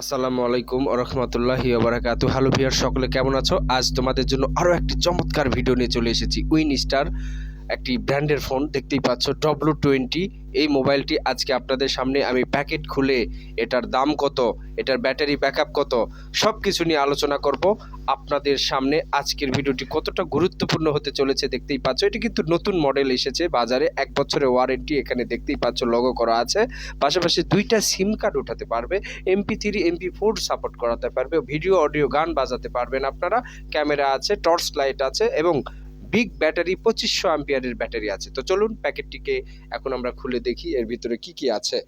আসসালামু আলাইকুম রহমতুল্লাহি বারাকাতু। হ্যালো ভিয়ার সকলে কেমন আছো? আজ তোমাদের জন্য আরও একটি চমৎকার ভিডিও নিয়ে চলে এসেছি। উইন স্টার একটি ব্র্যান্ডের ফোন, দেখতেই পাচ্ছ ডব্লু টোয়েন্টি। এই মোবাইলটি আজকে আপনাদের সামনে আমি প্যাকেট খুলে এটার দাম কত, এটার ব্যাটারি ব্যাকআপ কত সব কিছু নিয়ে আলোচনা করব। আপনাদের সামনে আজকের ভিডিওটি কতটা গুরুত্বপূর্ণ হতে চলেছে দেখতেই পাচ্ছ। এটি কিন্তু নতুন মডেল এসেছে বাজারে, এক বছরের ওয়ারেন্টি এখানে দেখতেই পাচ্ছ লগো করা আছে। পাশাপাশি দুইটা সিম কার্ড উঠাতে পারবে MP three MP four support করাতে পারবে ভিডিও অডিও গান বাজাতে পারবেন আপনারা। ক্যামেরা আছে টর্চ লাইট আছে এবং বিগ ব্যাটারি, পঁচিশশো আম্পিয়ারের ব্যাটারি আছে। তো চলুন প্যাকেটটিকে এখন আমরা খুলে দেখি, এর ভিতরে কি কি আছে।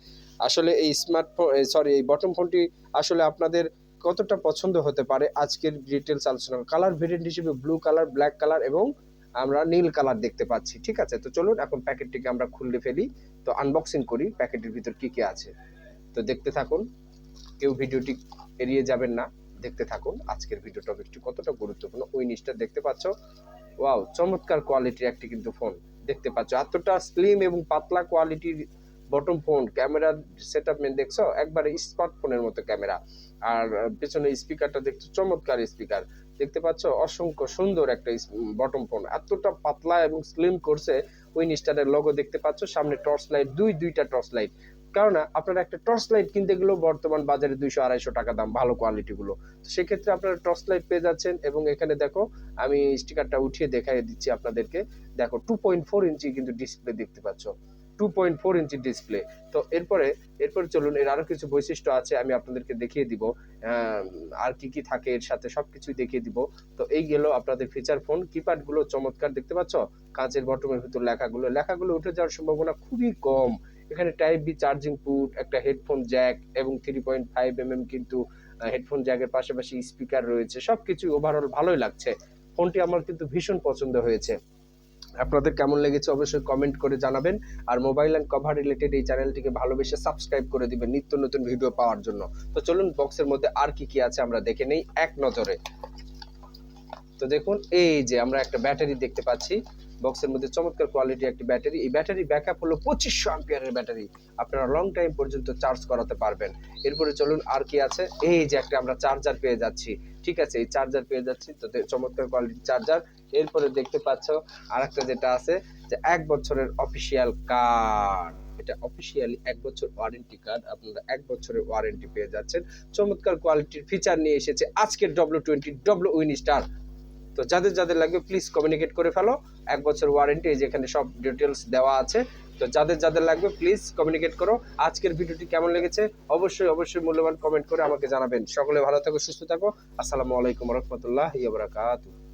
আসলে এই স্মার্টফোন সরি এই বটম ফোনটি আসলে আপনাদের কতটা পছন্দ হতে পারে, আজকের ডিটেলস আলোচনা কালার ভেরিয়েন্ট হিসেবে ব্লু কালার ব্ল্যাক কালার এবং আমরা নীল কালার দেখতে পাচ্ছি, ঠিক আছে? তো চলুন এখন প্যাকেটটিকে আমরা খুলে ফেলি, তো আনবক্সিং করি, প্যাকেটের ভিতর কি কি আছে। তো দেখতে থাকুন, কেউ ভিডিওটি এড়িয়ে যাবেন না, দেখতে থাকুন, আজকের ভিডিও টপিকটি কতটা গুরুত্বপূর্ণ, ওই নিচটা দেখতে পাচ্ছ। ওয়াও চমৎকার কোয়ালিটির একটি কিন্তু ফোন দেখতে পাচ্ছ, এতটা স্লিম এবং পাতলা কোয়ালিটির bottom phone camera set up দেখছ? একবারে স্মার্টফোনের মতো ক্যামেরা আর পেছনে স্পিকারটা দেখছ, চমৎকার স্পিকার দেখতে পাচ্ছ, অসংখ্য সুন্দর একটা বটম ফোন এতটা পাতলা এবং স্লিম করছে, ওই নিস্টারের লোগো দেখতে পাচ্ছ, সামনে টর্চ লাইট দুই, দুইটা টর্চ লাইট কারণ আপনারা একটা টর্চ লাইট কিনতে গেলেও বর্তমান বাজারে দুইশো, আড়াইশো টাকা দাম, ভালো কোয়ালিটি গুলো। তো সেক্ষেত্রে আপনারা টর্চ লাইট পেয়ে যাচ্ছেন এবং এখানে দেখো, আমি স্টিকারটা উঠিয়ে দেখাই দিচ্ছি আপনাদেরকে। দেখো টু পয়েন্ট ফোর ইঞ্চি কিন্তু ডিসপ্লে দেখতে পাচ্ছ। Two point four inch display তো এরপরে এরপরে চলুন, এর আরও কিছু বৈশিষ্ট্য আছে, আমি আপনাদেরকে দেখিয়ে দিব। আর কি কি থাকে এর সাথে সবকিছুই দেখিয়ে দিব। তো এই গেল আপনাদের ফিচার ফোন কিপ্যাডগুলো চমৎকার দেখতে পাচ্ছ? কাঁচের বটমের ভিতর লেখাগুলো। লেখাগুলো উঠে যাওয়ার সম্ভাবনা খুবই কম। এখানে টাইপ বি চার্জিং পুট একটা হেডফোন জ্যাক এবং three point five M M কিন্তু হেডফোন জ্যাকের পাশাপাশি স্পিকার রয়েছে। সবকিছু ওভারঅল ভালোই লাগছে। ফোনটি আমার কিন্তু ভীষণ পছন্দ হয়েছে। আপনাদের কেমন লেগেছে অবশ্যই কমেন্ট করে জানাবেন। আর মোবাইল অ্যান্ড কভার রিলেটেড এই চ্যানেলটিকে ভালোবেসে সাবস্ক্রাইব করে দিবেন নিত্য নতুন ভিডিও পাওয়ার জন্য। তো চলুন বক্সের মধ্যে আর কি কি আছে আমরা দেখে নেই, এক নজরে। তো দেখুন, এই যে আমরা একটা ব্যাটারি দেখতে পাচ্ছি। বক্সের মধ্যে চমৎকার কোয়ালিটি একটি ব্যাটারি এই ব্যাটারি ব্যাকআপ হলো পঁচিশশো আম্পিয়ারের ব্যাটারি আপনারা লং টাইম পর্যন্ত চার্জ করাতে পারবেন। এরপরে চলুন আর কি আছে? এই যে একটা আমরা চার্জার পেয়ে যাচ্ছি। ঠিক আছে, এই চার্জার পেয়ে যাচ্ছি। তো চমৎকার কোয়ালিটির চার্জার এরপরে দেখতে পাচ্ছ আর একটা যেটা আছে, যে এক বছরের অফিসিয়াল কার্ড এটা অফিসিয়ালি এক বছর ওয়ারেন্টি কার্ড আপনারা এক বছরের ওয়ারেন্টি পেয়ে যাচ্ছেন। চমৎকার কোয়ালিটির ফিচার নিয়ে এসেছে আজকের W twenty W win star তো যাদের যাদের লাগবে প্লিজ কমিউনিকেট করে ফেলো। এক বছর ওয়ারেন্টি যেখানে সব ডিটেলস দেওয়া আছে। তো যাদের যাদের লাগবে প্লিজ কমিউনিকেট করো। আজকের ভিডিওটি কেমন লেগেছে? অবশ্যই অবশ্যই মূল্যবান কমেন্ট করে আমাকে জানাবেন। সকলে ভালো থাকো, সুস্থ থাকো। আসসালামু আলাইকুম রহমতুল্লাহ বারাকাতুহু।